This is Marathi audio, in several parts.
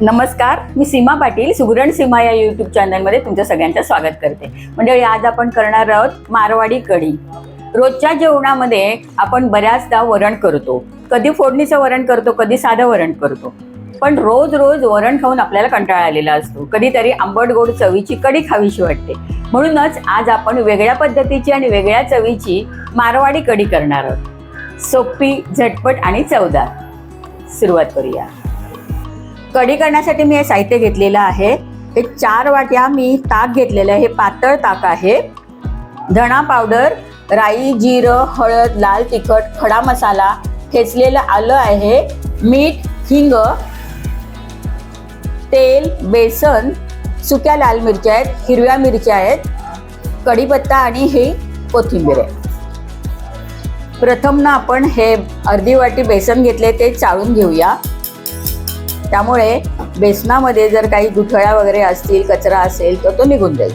नमस्कार मी सीमा पाटील सुगरण सीमा या यूट्यूब चॅनलमध्ये तुमचं सगळ्यांचं स्वागत करते. म्हणजे आज आपण करणार आहोत मारवाडी कढी रोजच्या जेवणामध्ये आपण बऱ्याचदा वरण करतो. कधी फोडणीचं वरण करतो कधी साधं वरण करतो. पण रोज रोज वरण खाऊन आपल्याला कंटाळा आलेला असतो. कधीतरी आंबट गोड चवीची कढी खावीशी वाटते. म्हणूनच आज आपण वेगळ्या पद्धतीची आणि वेगळ्या चवीची मारवाडी कढी करणार आहोत. सोपी झटपट आणि चवदार. सुरुवात करूया. कढी करण्यासाठी मी हे साहित्य घेतलेलं आहे. हे चार वाट्या मी ताक घेतलेलं आहे. हे पातळ ताक आहे. धणा पावडर राई जिरं हळद लाल तिखट खडा मसाला ठेचलेलं आलं आहे. मीठ हिंग तेल बेसन सुक्या लाल मिरच्या आहेत हिरव्या मिरच्या आहेत कढीपत्ता आणि ही कोथिंबीर आहे. प्रथम ना आपण हे अर्धी वाटी बेसन घेतले ते चाळून घेऊया. त्यामुळे बेसनामध्ये जर काही गुठळ्या वगैरे असतील कचरा असेल तर तो निघून जाईल.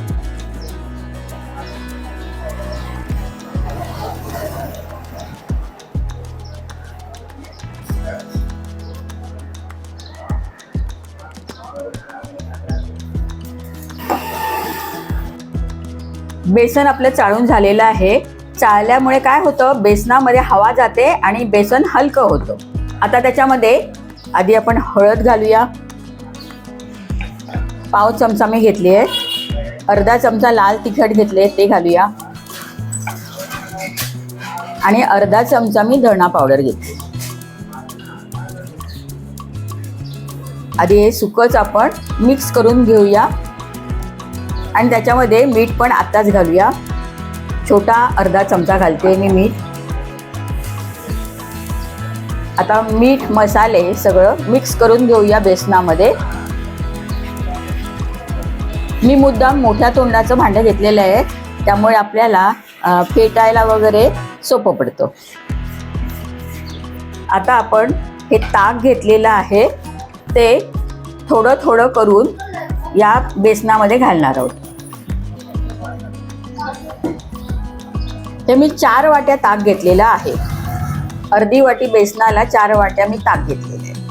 बेसन आपलं चाळून झालेलं आहे. चाळल्यामुळे काय होतं? बेसनामध्ये हवा जाते आणि बेसन हलकं होतं. आता त्याच्यामध्ये आधी आपण हळद घालूया. पाव चमचा मी घेतले आहे अर्धा चमचा लाल तिखट घेतले ते घालूया. आणि अर्धा चमचा मी धणा पावडर घेतली आधी हे सुकच आपण मिक्स करून घेऊया. आणि त्याच्यामध्ये मीठ पण आत्ताच घालूया. छोटा अर्धा चमचा घालते मी मीठ. आता मीठ मसाले सगळं मिक्स करून घेऊया बेसनामध्ये. मी मुद्दाम मोठ्या तोंडाचं भांडं घेतलेलं आहे त्यामुळे आपल्याला फेटायला वगैरे सोपं पडतं. आता आपण हे ताक घेतलेलं आहे ते थोडं थोडं करून या बेसनामध्ये घालणार आहोत. हे मी चार वाट्या ताक घेतलेलं आहे. अर्धी वाटी बेसनाला चार वाट्या मी ताक घेतलेले आहे.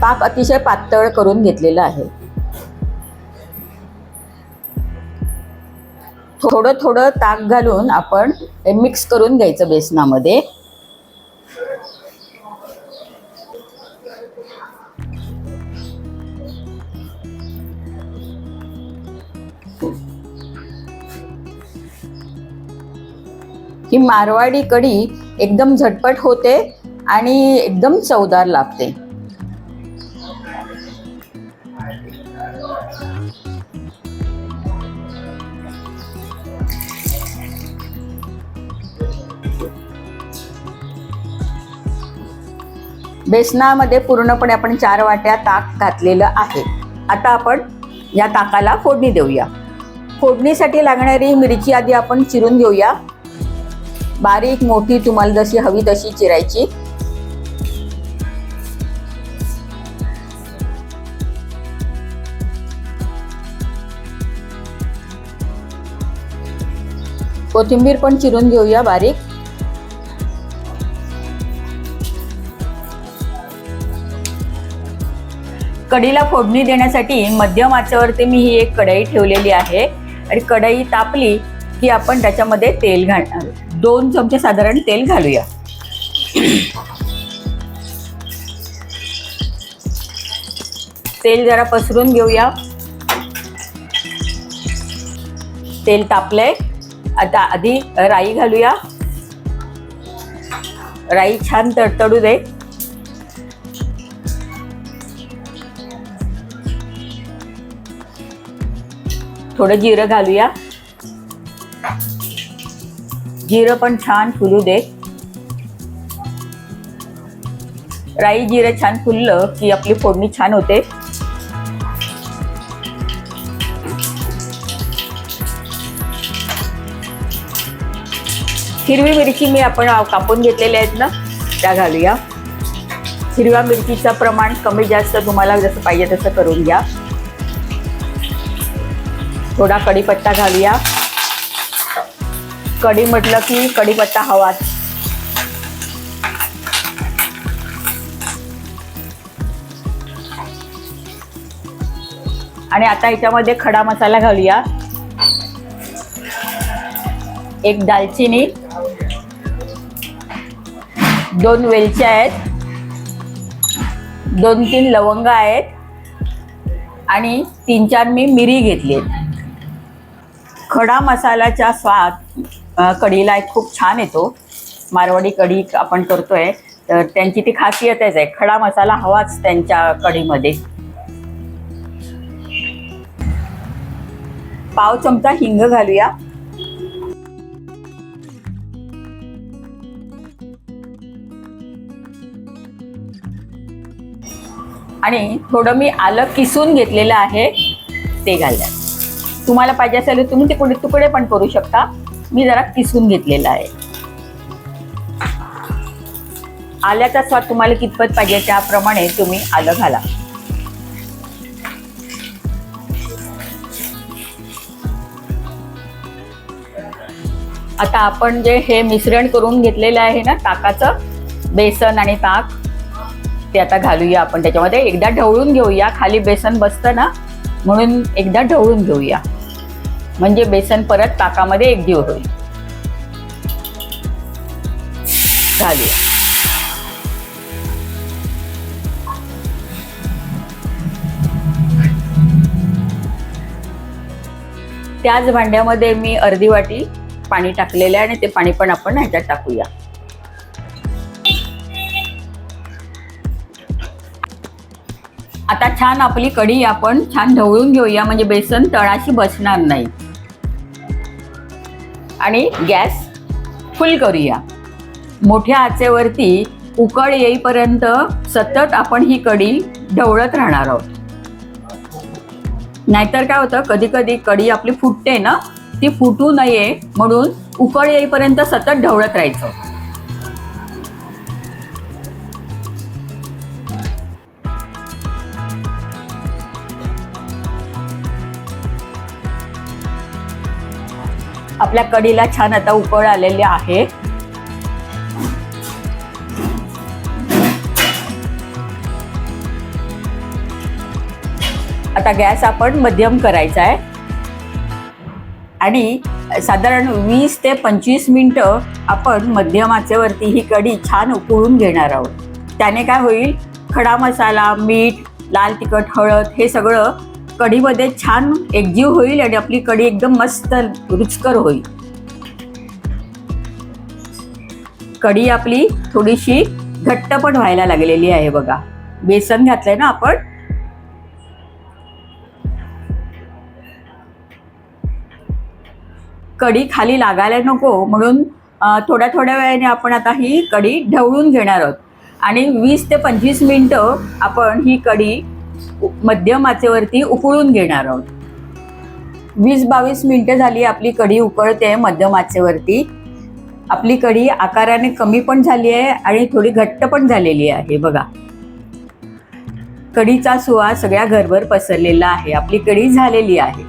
ताक अतिशय पातळ करून घेतलेलं आहे. थोडं थोडं ताक घालून आपण हे मिक्स करून घ्यायचं बेसनामध्ये. ही मारवाडी कढी एकदम झटपट होते आणि एकदम चवदार लागते. बेसनामध्ये पूर्णपणे आपण चार वाट्या ताक घातलेलं आहे. आता आपण या ताकाला फोडणी देऊया. फोडणीसाठी लागणारी मिरची आधी आपण चिरून घेऊया. बारीक मोठी तुम्हाला जशी हवी तशी चिरायची. कोथिंबीर पण चिरून घेऊया बारीक. कढीला फोडणी देण्यासाठी मध्यम आचेवरती मी ही एक कढई ठेवलेली आहे. आणि कढई तापली की आपण त्याच्यामध्ये तेल घालणार. दोन चमचे साधारण तेल घालूया. तेल जरा पसरून घेऊया. तेल तापलंय. आता आधी राई घालूया. राई छान तडतडू दे. थोडं जिरं घालूया. जिरं पण छान फुलू दे. राई जिरं छान फुललं की आपली फोडणी छान होते. हिरवी मिरची मी आपण कापून घेतलेल्या आहेत ना त्या घालूया. हिरव्या मिरचीचं प्रमाण कमी जास्त तुम्हाला जसं पाहिजे तसं करून घ्या. थोडा कढीपत्ता घालूया. कढी म्हटलं की कढीपत्ता हवाच. आणि आता याच्यामध्ये खडा मसाला घालूया. एक दालचिनी. दोन वेलच्या आहेत. दोन तीन लवंग आहेत. आणि तीन चार मी मिरी घेतली खडा मसाल्याचा स्वाद कढीला एक खूप छान येतो. मारवाडी कढी आपण करतोय तर त्यांची ती खासियतच आहे. खडा मसाला हवाच त्यांच्या कढीमध्ये. पाव चमचा हिंग घालूया. आणि थोडं मी आलं किसून घेतलेलं आहे ते घालूया. तुम्हाला पाहिजे असेल तर तुम्ही तुकडे तुकडे पण करू शकता. मी जरा किसून घेतलेलं आहे. आल्याचा स्वाद तुम्हाला कितपत पाहिजे त्याप्रमाणे तुम्ही आलं घाला. आता आपण जे हे मिश्रण करून घेतलेलं आहे ना ताकाचं बेसन आणि ताक ते आता घालूया आपण. त्याच्यामध्ये एकदा ढवळून घेऊया. खाली बेसन बसतं ना म्हणून एकदा ढवळून घेऊया. म्हणजे बेसन परत ताकामध्ये एकजीव होईल. झाली. त्याच भांड्यामध्ये मी अर्धी वाटी पाणी टाकलेलं आहे आणि ते पाणी पण आपण ह्याच्यात टाकूया. आता छान आपली कढी आपण छान ढवळून घेऊया म्हणजे बेसन तळाशी बसणार नाही. आणि गॅस फुल करूया. मोठ्या आचेवरती उकळ येईपर्यंत सतत आपण ही कडी ढवळत राहणार आहोत. नाहीतर काय होतं कधी कधी कडी आपली फुटते ना ती फुटू नये म्हणून उकळ येईपर्यंत सतत ढवळत राहायचं. आपल्या कढीला छान आता उकळ आलेले आहे. आता गॅस आपण मध्यम करायचा आहे. आणि साधारण वीस ते पंचवीस मिनटं आपण मध्यमाचेवरती ही कढी छान उकळून घेणार आहोत. त्याने काय होईल? खडा मसाला मीठ लाल तिखट हळद हे सगळं कढीमध्ये छान एकजीव होईल आणि आपली कढी एकदम मस्त रुचकर होईल. कढी आपली थोडीशी घट्ट पण व्हायला लागलेली आहे बघा. बेसन घातलंय ना आपण? कढी खाली लागायला नको म्हणून थोड्या थोड्या वेळाने आपण आता ही कढी ढवळून घेणार आहोत. आणि वीस ते पंचवीस मिनटं आपण ही कढी मध्यम आचेवरती उकळून घेणार आहोत. वीस बावीस मिनटं झाली आपली कढी उकळते मध्यम आचेवरती. आपली कढी आकाराने कमी पण झाली आहे आणि थोडी घट्ट पण झालेली आहे बघा. कढीचा सुवास सगळ्या घरभर पसरलेला आहे. आपली कढी झालेली आहे.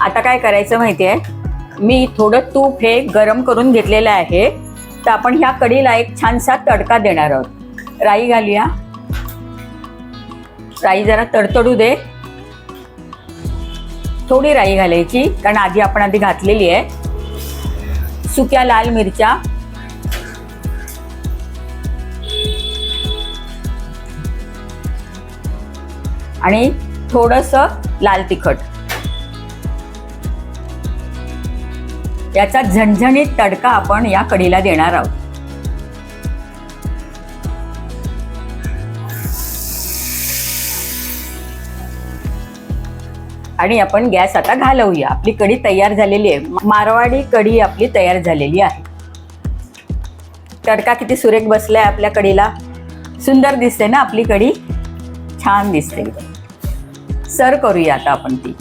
आता काय करायचं माहिती आहे मी थोडं तूप हे गरम करून घेतलेलं आहे. तर आपण ह्या कढीला एक छानसा तडका देणार आहोत. राई घालूया. राई जरा तडतडू दे. थोडी राई घालायची कारण आधी आपण आधी घातलेली आहे. सुक्या लाल मिरच्या. आणि थोडस लाल तिखट. याचा झणझणीत तडका आपण या कढीला देणार आहोत. आणि आपण गॅस आता घालवूया. आपली कढी तयार झालेली आहे. मारवाडी कढी आपली तयार झालेली आहे. तडका किती सुरेख बसलाय आपल्या कढीला. सुंदर दिसते ना आपली कढी? छान दिसते. सर करूया आता आपण ती.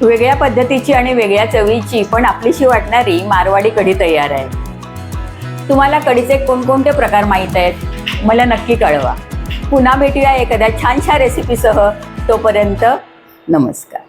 वेगळ्या पद्धतीची आणि वेगळ्या चवीची पण आपलीशी वाटणारी मारवाडी कढी तयार आहे. तुम्हाला कढीचे कोणकोणते प्रकार माहीत आहेत? मला नक्की कळवा. पुन्हा भेटूया एखाद्या छानशा रेसिपीसह तोपर्यंत नमस्कार.